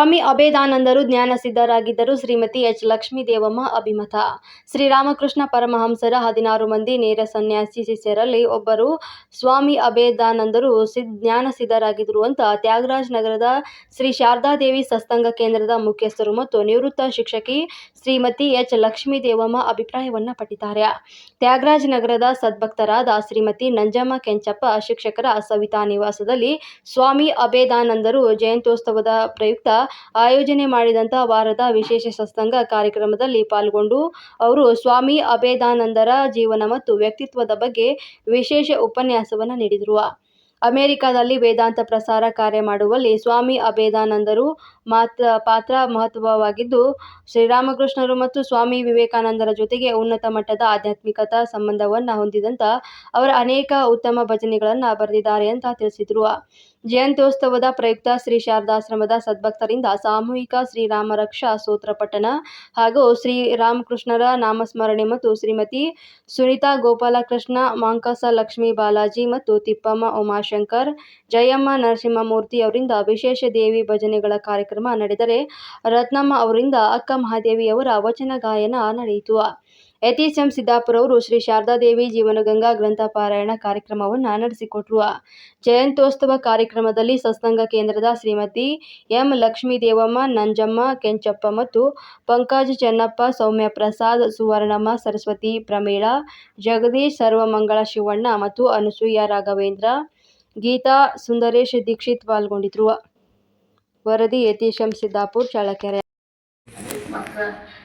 ಸ್ವಾಮಿ ಅಭೇದಾನಂದರು ಜ್ಞಾನ ಸಿದ್ಧರಾಗಿದ್ದರು. ಶ್ರೀಮತಿ ಎಚ್. ಲಕ್ಷ್ಮೀ ದೇವಮ್ಮ ಅಭಿಮತ ಶ್ರೀರಾಮಕೃಷ್ಣ ಪರಮಹಂಸರ ಹದಿನಾರು ಮಂದಿ ನೇರ ಸನ್ಯಾಸಿ ಶಿಷ್ಯರಲ್ಲಿ ಒಬ್ಬರು ಸ್ವಾಮಿ ಅಭೇದಾನಂದರು ಜ್ಞಾನ ಸಿದ್ಧರಾಗಿದ್ದರು ಅಂತ ತ್ಯಾಗರಾಜ್ ನಗರದ ಶ್ರೀ ಶಾರದಾದೇವಿ ಸತ್ಸಂಗ ಕೇಂದ್ರದ ಮುಖ್ಯಸ್ಥರು ಮತ್ತು ನಿವೃತ್ತ ಶಿಕ್ಷಕಿ ಶ್ರೀಮತಿ ಎಚ್. ಲಕ್ಷ್ಮೀ ದೇವಮ್ಮ ಅಭಿಪ್ರಾಯವನ್ನು ಪಟ್ಟಿದ್ದಾರೆ. ತ್ಯಾಗರಾಜ್ ನಗರದ ಸದ್ಭಕ್ತರಾದ ಶ್ರೀಮತಿ ನಂಜಮ್ಮ ಕೆಂಚಪ್ಪ ಶಿಕ್ಷಕರ ಸವಿತಾ ನಿವಾಸದಲ್ಲಿ ಸ್ವಾಮಿ ಅಭೇದಾನಂದರು ಜಯಂತ್ಯೋತ್ಸವದ ಪ್ರಯುಕ್ತ ಆಯೋಜನೆ ಮಾಡಿದಂಥ ವಾರದ ವಿಶೇಷ ಸತ್ಸಂಗ ಕಾರ್ಯಕ್ರಮದಲ್ಲಿ ಪಾಲ್ಗೊಂಡು ಅವರು ಸ್ವಾಮಿ ಅಭೇದಾನಂದರ ಜೀವನ ಮತ್ತು ವ್ಯಕ್ತಿತ್ವದ ಬಗ್ಗೆ ವಿಶೇಷ ಉಪನ್ಯಾಸವನ್ನು ನೀಡಿದರು. ಅಮೆರಿಕದಲ್ಲಿ ವೇದಾಂತ ಪ್ರಸಾರ ಕಾರ್ಯ ಮಾಡುವಲ್ಲಿ ಸ್ವಾಮಿ ಅಭೇದಾನಂದರು ಮಾತ್ರ ಪಾತ್ರ ಮಹತ್ವವಾಗಿದ್ದು, ಶ್ರೀರಾಮಕೃಷ್ಣರು ಮತ್ತು ಸ್ವಾಮಿ ವಿವೇಕಾನಂದರ ಜೊತೆಗೆ ಉನ್ನತ ಮಟ್ಟದ ಆಧ್ಯಾತ್ಮಿಕತಾ ಸಂಬಂಧವನ್ನು ಹೊಂದಿದಂತ ಅವರ ಅನೇಕ ಉತ್ತಮ ಭಜನೆಗಳನ್ನು ಬರೆದಿದ್ದಾರೆ ಅಂತ ತಿಳಿಸಿದರು. ಜಯಂತ್ಯೋತ್ಸವದ ಪ್ರಯುಕ್ತ ಶ್ರೀ ಶಾರದಾಶ್ರಮದ ಸದ್ಭಕ್ತರಿಂದ ಸಾಮೂಹಿಕ ಶ್ರೀರಾಮ ರಕ್ಷಾ ಸೂತ್ರ ಪಠಣ ಹಾಗೂ ಶ್ರೀರಾಮಕೃಷ್ಣರ ನಾಮಸ್ಮರಣೆ ಮತ್ತು ಶ್ರೀಮತಿ ಸುನೀತಾ ಗೋಪಾಲಕೃಷ್ಣ, ಮಾಂಕಸ ಲಕ್ಷ್ಮೀ ಬಾಲಾಜಿ ಮತ್ತು ತಿಪ್ಪಮ್ಮ ಉಮಾಶಂಕರ್, ಜಯಮ್ಮ ನರಸಿಂಹಮೂರ್ತಿ ಅವರಿಂದ ವಿಶೇಷ ದೇವಿ ಭಜನೆಗಳ ಕಾರ್ಯಕ್ರಮ ನಡೆದರೆ ರತ್ನಮ್ಮ ಅವರಿಂದ ಅಕ್ಕ ಮಹಾದೇವಿಯವರ ವಚನ ಗಾಯನ ನಡೆಯಿತು. ಯತೀಶ್ ಸಿದ್ದಾಪುರ ಅವರು ಶ್ರೀ ಶಾರದಾದೇವಿ ಜೀವನಗಂಗಾ ಗ್ರಂಥ ಪಾರಾಯಣ ಕಾರ್ಯಕ್ರಮವನ್ನು ನಡೆಸಿಕೊಟ್ರು ಜಯಂತ್ಯೋತ್ಸವ ಕಾರ್ಯಕ್ರಮದಲ್ಲಿ ಸತ್ಸಂಗ ಕೇಂದ್ರದ ಶ್ರೀಮತಿ ಎಂ. ಲಕ್ಷ್ಮೀ ದೇವಮ್ಮ ನಂಜಮ್ಮ, ಕೆಂಚಪ್ಪ ಮತ್ತು ಪಂಕಜ್ ಚೆನ್ನಪ್ಪ, ಸೌಮ್ಯ ಪ್ರಸಾದ್, ಸುವರ್ಣಮ್ಮ, ಸರಸ್ವತಿ ಪ್ರಮೀಳಾ, ಜಗದೀಶ್, ಸರ್ವಮಂಗಳ ಶಿವಣ್ಣ ಮತ್ತು ಅನಸೂಯ ರಾಘವೇಂದ್ರ, ಗೀತಾ, ಸುಂದರೇಶ್ ದೀಕ್ಷಿತ್ ಪಾಲ್ಗೊಂಡಿದ್ರು. ವರದಿ ಯತೀಶ್ ಎಂ ಸಿದ್ದಾಪುರ್, ಚಳ್ಳಕೆರೆ.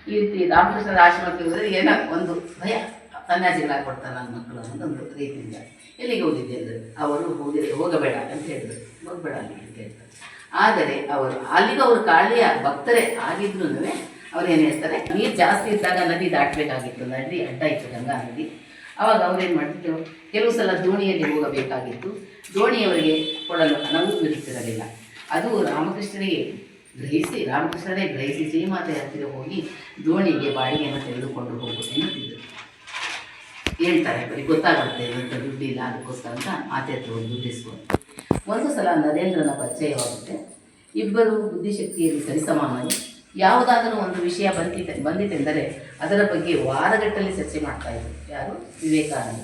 ಈ ರೀತಿ ರಾಮಕೃಷ್ಣರ ಆಶ್ರಮಕ್ಕೆ ಹೋದರೆ ಏನೋ ಒಂದು ಭಯ ಸನ್ಯಾಸಿಗಳಾಗಿ ಕೊಡ್ತಾರೆ ನನ್ನ ಮಕ್ಕಳು ಒಂದು ರೀತಿಯಿಂದ ಎಲ್ಲಿಗೆ ಹೋಗಿದ್ದೆ ಅಂದರೆ. ಅವರು ಹೋಗಿ ಹೋಗಬೇಡ ಅಂತ ಹೇಳಿದ್ರು. ಹೋಗಬೇಡ ಅಂತ ಹೇಳ್ತಾರೆ ಆದರೆ ಅವರು ಅಲ್ಲಿಗೆ ಅವರು ಕಾಳಿಯ ಭಕ್ತರೇ ಆಗಿದ್ರು ಅವ್ರು ಏನು ಹೇಳ್ತಾರೆ? ನೀರು ಜಾಸ್ತಿ ಇದ್ದಾಗ ನದಿ ದಾಟಬೇಕಾಗಿತ್ತು. ನದಿ ಅಡ್ಡ ಇತ್ತು, ಗಂಗಾ ನದಿ. ಅವಾಗ ಅವ್ರೇನು ಮಾಡ್ತಿದ್ರು? ಕೆಲವು ಸಲ ದೋಣಿಯಲ್ಲಿ ಹೋಗಬೇಕಾಗಿತ್ತು. ದೋಣಿಯವರಿಗೆ ಕೊಡಲು ಹಣವೂ ಇರುತ್ತಿರಲಿಲ್ಲ. ಅದು ರಾಮಕೃಷ್ಣರಿಗೆ ಗ್ರಹಿಸಿ ರಾಮಕೃಷ್ಣರೇ ಗ್ರಹಿಸಿ ಶ್ರೀಮಾತೆಯ ಹತ್ತಿರ ಹೋಗಿ ದೋಣಿಗೆ ಬಾಡಿಗೆಯನ್ನು ತೆಗೆದುಕೊಂಡು ಹೋಗು ಎನ್ನುತ್ತಿದ್ದರು. ಹೇಳ್ತಾರೆ ಬರೀ ಗೊತ್ತಾಗುತ್ತೆ ಅಂತ ದುಡ್ಡಿಲ್ಲ ಅದಕ್ಕೋಸ್ಕರ ಅಂತ ಮಾತೆ ಹತ್ರ ಹೋಗಿ ದುಡ್ಡಿಸ್ಕೊಂಡು ಒಂದು ಸಲ ನರೇಂದ್ರನ ಪರಿಚಯವಾಗುತ್ತೆ. ಇಬ್ಬರು ಬುದ್ಧಿಶಕ್ತಿಯಲ್ಲಿ ಸರಿಸಮಾನರು. ಯಾವುದಾದರೂ ಒಂದು ವಿಷಯ ಬಂದಿದೆ ಬಂದಿತೆಂದರೆ ಅದರ ಬಗ್ಗೆ ವಾರಗಟ್ಟಲೆ ಚರ್ಚೆ ಮಾಡ್ತಾ ಇದ್ರು. ಯಾರು? ವಿವೇಕಾನಂದ.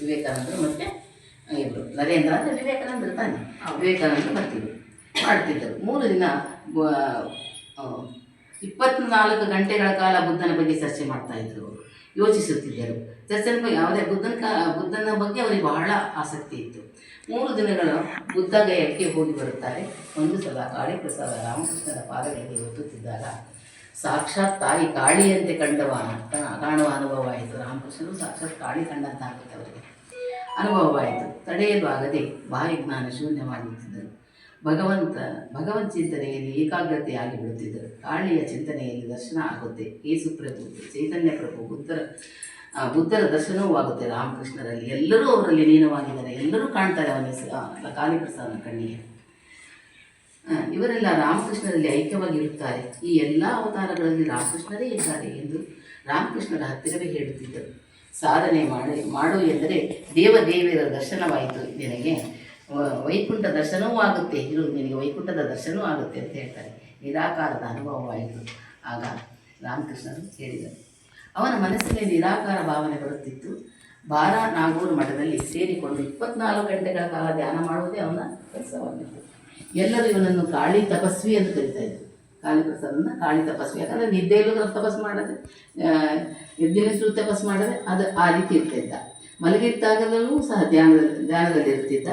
ವಿವೇಕಾನಂದರು ಮತ್ತು ಇಬ್ಬರು ನರೇಂದ್ರ ಅಂದರೆ ವಿವೇಕಾನಂದರು ತಾನೆ. ವಿವೇಕಾನಂದರು ಬರ್ತಿದ್ರು ಮಾಡ್ತಿದ್ದರು. ಮೂರು ದಿನ ಇಪ್ಪತ್ನಾಲ್ಕು ಗಂಟೆಗಳ ಕಾಲ ಬುದ್ಧನ ಬಗ್ಗೆ ಚರ್ಚೆ ಮಾಡ್ತಾ ಇದ್ರು. ಅವರು ಯೋಚಿಸುತ್ತಿದ್ದರು. ಚರ್ಚೆ ಬಗ್ಗೆ ಯಾವುದೇ ಬುದ್ಧನ ಕಾ, ಬುದ್ಧನ ಬಗ್ಗೆ ಅವರಿಗೆ ಬಹಳ ಆಸಕ್ತಿ ಇತ್ತು. ಮೂರು ದಿನಗಳು ಬುದ್ಧ ಗಯಕ್ಕೆ ಹೋಗಿ ಬರುತ್ತಾರೆ. ಒಂದು ಸಲ ಕಾಳಿ ಪ್ರಸಾದ ರಾಮಕೃಷ್ಣರ ಪಾದಗಳಿಗೆ ಒತ್ತುತ್ತಿದ್ದಾಗ, ಸಾಕ್ಷಾತ್ ತಾಯಿ ಕಾಳಿಯಂತೆ ಕಂಡವ ಕಾಣುವ ಅನುಭವ ಆಯಿತು ರಾಮಕೃಷ್ಣರು ಸಾಕ್ಷಾತ್ ಕಾಳಿ ಕಂಡಂತಾಗುತ್ತೆ ಅವರಿಗೆ. ಅನುಭವವಾಯಿತು. ತಡೆಯಲು ಆಗದೆ ಬಾಯಿ ಜ್ಞಾನ ಶೂನ್ಯವಾಗಿರುತ್ತಿದ್ದರು ಭಗವಂತ ಭಗವಂತ ಚಿಂತನೆಯಲ್ಲಿ ಏಕಾಗ್ರತೆಯಾಗಿ ಬಿಡುತ್ತಿದ್ದರು. ಕಾಳಿಯ ಚಿಂತನೆಯಲ್ಲಿ ದರ್ಶನ ಆಗುತ್ತೆ. ಯೇಸು ಪ್ರಭು, ಚೈತನ್ಯ ಪ್ರಭು, ಬುದ್ಧರ ಬುದ್ಧರ ದರ್ಶನವೂ ಆಗುತ್ತೆ ರಾಮಕೃಷ್ಣರಲ್ಲಿ. ಎಲ್ಲರೂ ಅವರಲ್ಲಿ ಲೀನವಾಗಿದ್ದಾರೆ. ಎಲ್ಲರೂ ಕಾಣ್ತಾರೆ ಅವನ ಹೆಸರು ಕಾಳಿಪ್ರಸಾದನ ಕಣ್ಣಿಗೆ. ಇವರೆಲ್ಲ ರಾಮಕೃಷ್ಣರಲ್ಲಿ ಐಕ್ಯವಾಗಿರುತ್ತಾರೆ. ಈ ಎಲ್ಲ ಅವತಾರಗಳಲ್ಲಿ ರಾಮಕೃಷ್ಣರೇ ಇದ್ದಾರೆ ಎಂದು ರಾಮಕೃಷ್ಣರ ಹತ್ತಿರವೇ ಹೇಳುತ್ತಿದ್ದರು. ಸಾಧನೆ ಮಾಡಿ, ಮಾಡು ಎಂದರೆ ದೇವದೇವಿಯರ ದರ್ಶನವಾಯಿತು ನಿನಗೆ. ವೈಕುಂಠ ದರ್ಶನವೂ ಆಗುತ್ತೆ. ಇರು ನಿನಗೆ ವೈಕುಂಠದ ದರ್ಶನವೂ ಆಗುತ್ತೆ ಅಂತ ಹೇಳ್ತಾರೆ. ನಿರಾಕಾರದ ಅನುಭವವಾಯಿತು ಆಗ ರಾಮಕೃಷ್ಣರು ಹೇಳಿದರು ಅವನ ಮನಸ್ಸಿನಲ್ಲಿ ನಿರಾಕಾರ ಭಾವನೆ ಬರುತ್ತಿತ್ತು. ಬಾರ ನಾಗೂರು ಮಠದಲ್ಲಿ ಸೇರಿಕೊಂಡು ಇಪ್ಪತ್ನಾಲ್ಕು ಗಂಟೆಗಳ ಕಾಲ ಧ್ಯಾನ ಮಾಡುವುದೇ ಅವನ ಕೆಲಸವಾಗಿತ್ತು. ಎಲ್ಲರೂ ಇವನನ್ನು ಕಾಳಿ ತಪಸ್ವಿ ಎಂದು ಕರೀತಾ ಇದ್ರು ಕಾಳಿ ಪ್ರಸಾದನ ಕಾಳಿ ತಪಸ್ವಿ ಯಾಕಂದರೆ ನಿದ್ದೆಯಲ್ಲೂ ತಪಸ್ಸು ಮಾಡದೆ ಆ, ಎದ್ದಿನಿಂದಲೂ ತಪಸ್ಸು ಮಾಡದೆ ಅದು ಆ ರೀತಿ ಇರ್ತಿದ್ದ. ಮಲಗಿದ್ದಾಗಲೂ ಸಹ ಧ್ಯಾನದಲ್ಲಿ ಧ್ಯಾನದಲ್ಲಿ ಇರ್ತಿದ್ದ.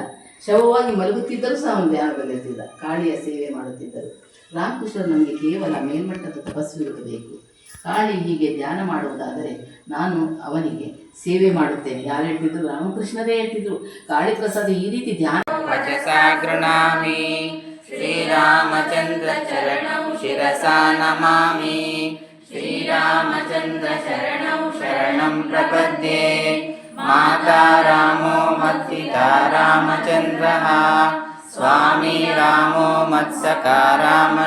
ಶವವಾಗಿ ಮಲಗುತ್ತಿದ್ದರೂ ಸಹ ಅವನು ಧ್ಯಾನದಲ್ಲಿರ್ತಿದ್ದ ಕಾಳಿಯ ಸೇವೆ ಮಾಡುತ್ತಿದ್ದರು. ರಾಮಕೃಷ್ಣ ನಮಗೆ ಕೇವಲ ಮೇಲ್ಮಟ್ಟದ ತಪಸ್ಸು ಇರಬೇಕು. ಕಾಳಿ ಹೀಗೆ ಧ್ಯಾನ ಮಾಡುವುದಾದರೆ ನಾನು ಅವನಿಗೆ ಸೇವೆ ಮಾಡುತ್ತೇನೆ. ಯಾರು ಹೇಳ್ತಿದ್ರು? ರಾಮಕೃಷ್ಣರೇ ಹೇಳ್ತಿದ್ರು. ಕಾಳಿ ಪ್ರಸಾದ ಈ ರೀತಿ ಧ್ಯಾನ ಶ್ರೀರಾಮಚಂದ್ರ ಚರಣೌ ಶಿರಸಾ ನಮಾಮಿ. ಶ್ರೀರಾಮಚಂದ್ರ ಶರಣೌ ಶರಣಂ ಪ್ರಪದ್ಯೇ. माता रामो मत्पिता रामचन्द्रः स्वामी रामो मत्सका राम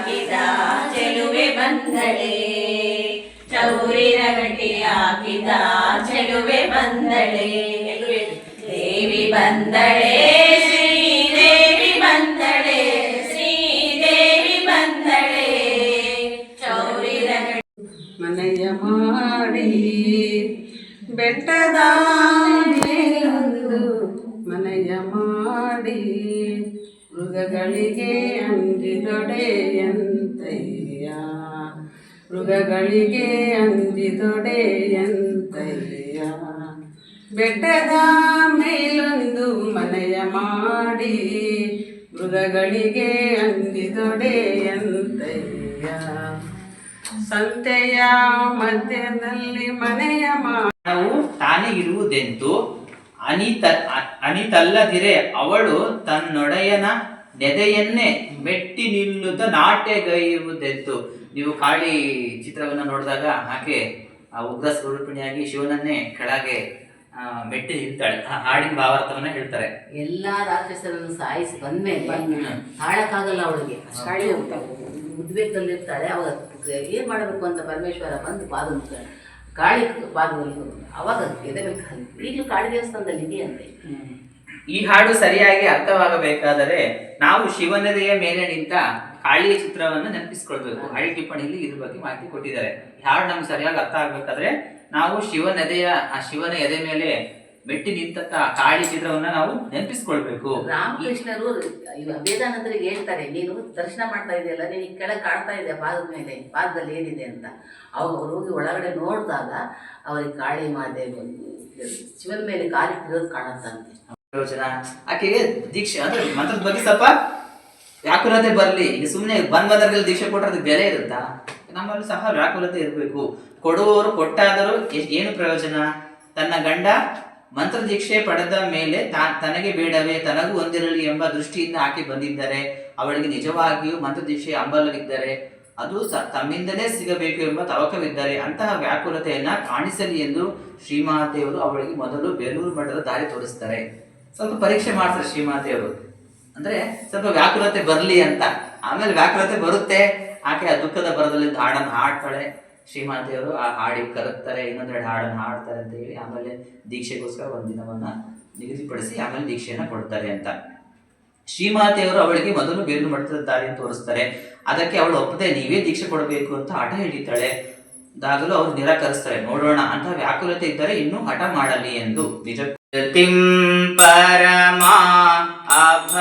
ಗಟ್ಟಿಯಾಕಿದ ಚೆಲುವೆ ಬಂದಳೆ. ಚೌರಿನ ಗಟ್ಟಿಯಾಕಿದ ಚೆಲುವೆ ಬಂದಳೆ. ದೇವಿ ಬಂದಳೆ ಬಂದಳೆ ಬಂದಳೆ. ಮಾಡಿ ಬೆಟ್ಟದ ಮನೆಯ ಮಾಡಿ ಮೃಗಗಳಿಗೆ ಅಂಜಿದೊಡೆಯಂತಯ್ಯ ಮೃಗಗಳಿಗೆ ಅಂಜಿದೊಡೆಯಂತಯ್ಯ ಬೆಟ್ಟದ ಮೇಲೊಂದು ಮನೆಯ ಮಾಡಿ, ಮೃಗಗಳಿಗೆ ಅಂಜಿದೊಡೆಯಂತಯ್ಯ ಸಂತೆಯ ಮಧ್ಯದಲ್ಲಿ ಮನೆಯ ಮಾಡವು ತಾನೇ ಇರುವುದೆಂದು ಅನಿತ ಅ- ಅನಿತಲ್ಲದಿರೆ ಅವಳು ತನ್ನೊಡೆಯನ ನೆದೆಯನ್ನೇ ಮೆಟ್ಟಿ ನಿಲ್ಲುತ್ತ ನಾಟ್ಯಗೈಯುವುದೆದ್ದು ನೀವು ಕಾಳಿ ಚಿತ್ರವನ್ನು ನೋಡಿದಾಗ ಆಕೆ ಆ ಉಗ್ರ ಸ್ವರೂಪಿಣಿಯಾಗಿ ಶಿವನನ್ನೇ ಕೆಳಗೆ ಮೆಟ್ಟಿ ನಿಲ್ತಾಳೆ. ಆ ಹಾಡಿನ ಭಾವಾರ್ಥವನ್ನ ಹೇಳ್ತಾರೆ. ಎಲ್ಲಾ ರಾಕ್ಷಸರನ್ನು ಸಾಯಿಸಿ ಬಂದ್ಮೇಲೆ ತಾಳಕ್ಕಾಗಲ್ಲ ಅವಳಿಗೆ. ಕಾಳಿ ಉದ್ವೇಗದಲ್ಲಿ ಇರ್ತಾಳೆ. ಅವಾಗ ಏನ್ ಮಾಡಬೇಕು ಅಂತ ಪರಮೇಶ್ವರ ಬಂದು ಪಾದ ಕಾಳಿ ಪಾದದಲ್ಲಿ ಅವಾಗ ಎದೆ ಬೇಕಾಗಿ ಈಗಲೂ ಕಾಳಿ ದೇವಸ್ಥಾನದಲ್ಲಿ ಇದೆಯಂತೆ. ಈ ಹಾಡು ಸರಿಯಾಗಿ ಅರ್ಥವಾಗಬೇಕಾದರೆ ನಾವು ಶಿವನದೆಯ ಮೇಲೆ ನಿಂತ ಕಾಳಿಯ ಚಿತ್ರವನ್ನು ನೆನಪಿಸ್ಕೊಳ್ಬೇಕು. ಹಳಿ ಟಿಪ್ಪಣಿಯಲ್ಲಿ ಇದ್ರ ಬಗ್ಗೆ ಮಾಹಿತಿ ಕೊಟ್ಟಿದ್ದಾರೆ. ಹಾಡು ನಮ್ಗೆ ಸರಿಯಾಗಿ ಅರ್ಥ ಆಗ್ಬೇಕಾದ್ರೆ ನಾವು ಶಿವನದೆಯ, ಆ ಶಿವನ ಎದೆ ಮೇಲೆ ಮೆಟ್ಟಿ ನಿಂತ ಕಾಳಿ ಚಿತ್ರವನ್ನ ನಾವು ನೆನಪಿಸ್ಕೊಳ್ಬೇಕು. ರಾಮಕೃಷ್ಣರು ವೇದಾನಂದರಿಗೆ ಹೇಳ್ತಾರೆ, ನೀನು ದರ್ಶನ ಮಾಡ್ತಾ ಇದೆಯಲ್ಲ, ನೀನು ಈ ಕೆಳಗೆ ಕಾಣ್ತಾ ಇದೆ ಪಾದದ ಮೇಲೆ? ಪಾದದಲ್ಲಿ ಏನಿದೆ ಅಂತ? ಅವಾಗ ಅವ್ರು ಹೋಗಿ ಒಳಗಡೆ ನೋಡಿದಾಗ, ಅವರಿಗೆ ಕಾಳಿ ಮಾತೆ ಶಿವನ ಮೇಲೆ ಕಾಲಿಟ್ಟಿರೋದು ಕಾಣತ್ತಂತೆ. ಪ್ರಯೋಜನ ಆಕೆಗೆ ದೀಕ್ಷೆ, ಅಂದ್ರೆ ಮಂತ್ರದ ಬಗ್ಗೆ ಸ್ವಲ್ಪ ವ್ಯಾಕುಲತೆ ಬರಲಿ. ಸುಮ್ಮನೆ ಬಂದ್ ಬಂದ್ರಲ್ಲಿ ದೀಕ್ಷೆ ಕೊಟ್ಟರೆ ಅದಕ್ಕೆ ಬೆಲೆ ಇರುತ್ತಾ? ನಮ್ಮಲ್ಲಿ ಸಹ ವ್ಯಾಕುಲತೆ ಇರಬೇಕು. ಕೊಡುವವರು ಕೊಟ್ಟಾದರೂ ಏನು ಪ್ರಯೋಜನ? ತನ್ನ ಗಂಡ ಮಂತ್ರ ದೀಕ್ಷೆ ಪಡೆದ ಮೇಲೆ ತನಗೆ ಬೇಡವೇ? ತನಗೂ ಹೊಂದಿರಲಿ ಎಂಬ ದೃಷ್ಟಿಯಿಂದ ಆಕೆ ಬಂದಿದ್ದಾರೆ, ಅವಳಿಗೆ ನಿಜವಾಗಿಯೂ ಮಂತ್ರ ದೀಕ್ಷೆ ಹಂಬಲವಿದ್ದರೆ, ಅದು ತಮ್ಮಿಂದಲೇ ಸಿಗಬೇಕು ಎಂಬ ತವಕವಿದ್ದರೆ, ಅಂತಹ ವ್ಯಾಕುಲತೆಯನ್ನ ಕಾಣಿಸಲಿ ಎಂದು ಶ್ರೀಮಹಾದೇವರು ಅವಳಿಗೆ ಮೊದಲು ಬೇಲೂರು ಮಠದ ದಾರಿ ತೋರಿಸ್ತಾರೆ. ಸ್ವಲ್ಪ ಪರೀಕ್ಷೆ ಮಾಡ್ತಾರೆ ಶ್ರೀಮಾತೆಯವರು. ಅಂದ್ರೆ ಸ್ವಲ್ಪ ವ್ಯಾಕುಲತೆ ಬರಲಿ ಅಂತ. ಆಮೇಲೆ ವ್ಯಾಕುಲತೆ ಬರುತ್ತೆ. ಆಕೆ ಆ ದುಃಖದ ಬರದಲ್ಲಿ ಹಾಡನ್ನು ಹಾಡ್ತಾಳೆ. ಶ್ರೀಮಾತೆಯವರು ಆ ಹಾಡಿಗೆ ಕರುತ್ತಾರೆ ಇನ್ನೊಂದೆರಡು ಹಾಡನ್ನು ಹಾಡ್ತಾರೆ ಅಂತ ಹೇಳಿ ಆಮೇಲೆ ದೀಕ್ಷೆಗೋಸ್ಕರ ಒಂದು ದಿನವನ್ನ ನಿಗದಿಪಡಿಸಿ ಆಮೇಲೆ ದೀಕ್ಷೆಯನ್ನು ಕೊಡ್ತಾರೆ ಅಂತ. ಶ್ರೀಮಾತೆಯವರು ಅವಳಿಗೆ ಮೊದಲು ಬೇರು ಮಠದ ದಾರಿಯನ್ನು ತೋರಿಸ್ತಾರೆ. ಅದಕ್ಕೆ ಅವಳು ಒಪ್ಪದೆ, ನೀವೇ ದೀಕ್ಷೆ ಕೊಡಬೇಕು ಅಂತ ಹಠ ಹಿಡಿತಾಳೆ ದಾಗಲೂ ಅವ್ರು ನಿರಾಕರಿಸ್ತಾರೆ. ನೋಡೋಣ ಅಂತ ವ್ಯಾಕುಲತೆ ಇದ್ದರೆ ಇನ್ನೂ ಹಠ ಮಾಡಲಿ ಎಂದು. ನಿಜ परमा अभ